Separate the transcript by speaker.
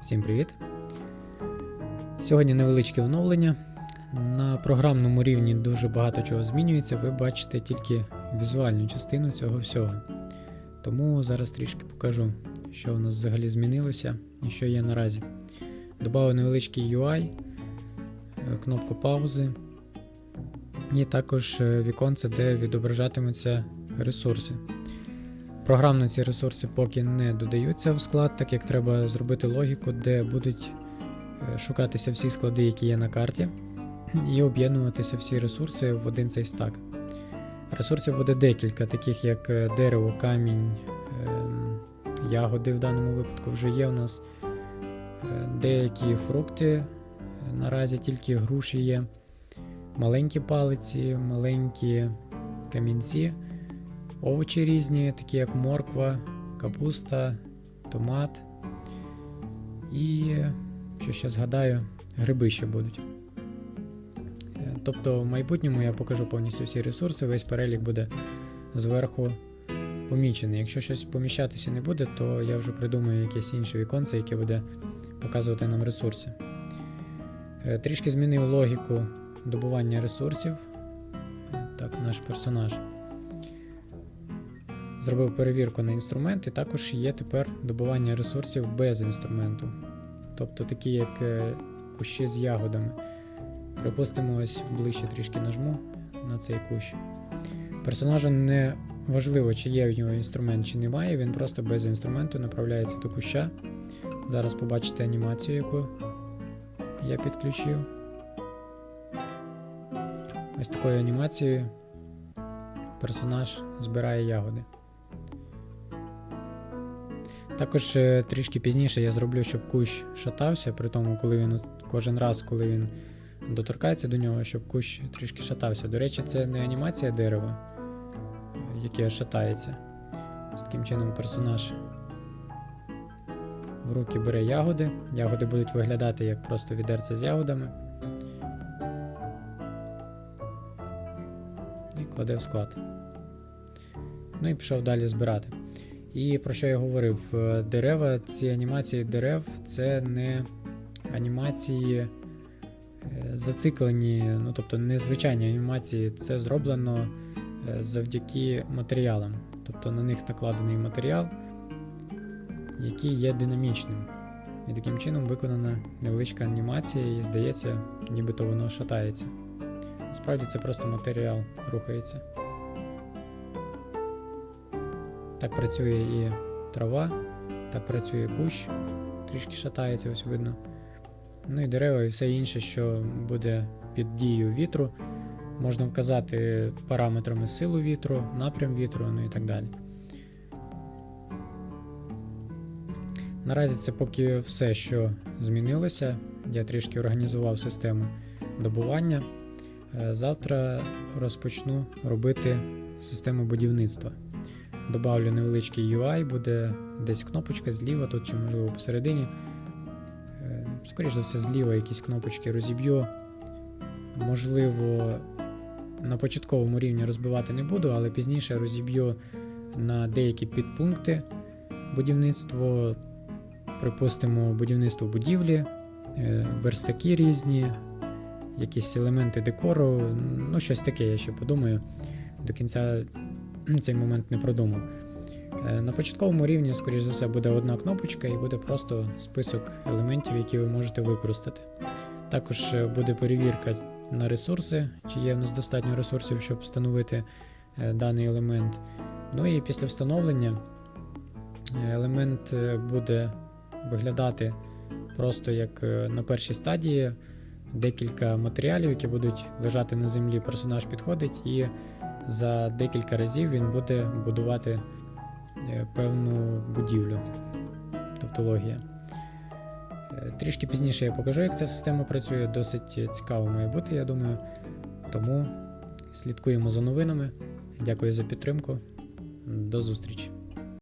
Speaker 1: Всім привіт! Сьогодні невеличке оновлення. На програмному рівні дуже багато чого змінюється, ви бачите тільки візуальну частину цього всього. Тому зараз трішки покажу, що у нас взагалі змінилося і що є наразі. Добавив невеличкий UI, е, кнопку паузи, і також е, віконце, де відображатимуться ресурси. Програмно ці ресурси поки не додаються в склад, так як треба зробити логіку, де будуть е, шукатися всі склади, які є на карті, і об'єднуватися всі ресурси в один цей стак. Ресурсів буде декілька, таких як е, дерево, камінь, ем, ягоди в даному випадку вже є у нас. Е, Деякі фрукти, наразі тільки груші є, маленькі палиці, маленькі камінці. Овочі різні, такі як морква, капуста, томат. І, що ще згадаю, гриби ще будуть. Е, Тобто в майбутньому я покажу повністю всі ресурси, весь перелік буде зверху помічений. Якщо щось поміщатися не буде, то я вже придумаю якесь інше віконце, яке буде показувати нам ресурси. Е, Трішки змінив логіку добування ресурсів. Е, Так, наш персонаж. Зробив перевірку на інструмент, і також є тепер добування ресурсів без інструменту. Тобто такі як е, кущі з ягодами. Припустимо, ось ближче трішки нажму на цей кущ. Персонажу не важливо, чи є в нього інструмент, чи немає, він просто без інструменту направляється до куща. Зараз побачите анімацію, яку я підключив. Ось такою анімацією персонаж збирає ягоди. Також е, трішки пізніше я зроблю, щоб кущ шатався, при тому, коли він кожен раз, коли він доторкається до нього, щоб кущ трішки шатався. До речі, це не анімація дерева, яке шатається. Ось таким чином персонаж в руки бере ягоди. Ягоди будуть виглядати як просто відерце з ягодами. І кладе в склад. Ну і пішов далі збирати. І про що я говорив? Е, Дерева, ці анімації дерев це не анімації е, зациклені, ну тобто незвичайні анімації, це зроблено е, завдяки матеріалам. Тобто на них накладений матеріал, який є динамічним. І таким чином виконана невеличка анімація, і здається, нібито воно шатається. Насправді це просто матеріал рухається. Так працює і трава, так працює кущ, трішки шатається, ось видно. Ну і дерева, і все інше, що буде під дією вітру. Можна вказати параметрами силу вітру, напрям вітру, ну і так далі. Наразі це поки все, що змінилося. Я трішки організував систему добування. Е, Завтра розпочну робити систему будівництва. Добавлю невеличкий UI, буде десь кнопочка зліва, тут чи можливо посередині. Е, Скоріше за все, зліва якісь кнопочки розіб'ю. Можливо, на початковому рівні розбивати не буду, але пізніше розіб'ю на деякі підпункти будівництво, припустимо, будівництво будівлі, е, верстаки різні, якісь елементи декору, ну щось таке, я ще подумаю. До кінця цей момент не продумав. Е, На початковому рівні, скоріш за все, буде одна кнопочка і буде просто список елементів, які ви можете використати. Також е, буде перевірка на ресурси, чи є в нас достатньо ресурсів, щоб встановити е, даний елемент. Ну і після встановлення елемент буде виглядати просто як на першій стадії. Декілька матеріалів, які будуть лежати на землі, персонаж підходить і за декілька разів він буде будувати е, певну будівлю. Тавтологія. Е, Трішки пізніше я покажу, як ця система працює. Досить цікаво має бути, я думаю. Тому слідкуємо за новинами. Дякую за підтримку. До зустрічі!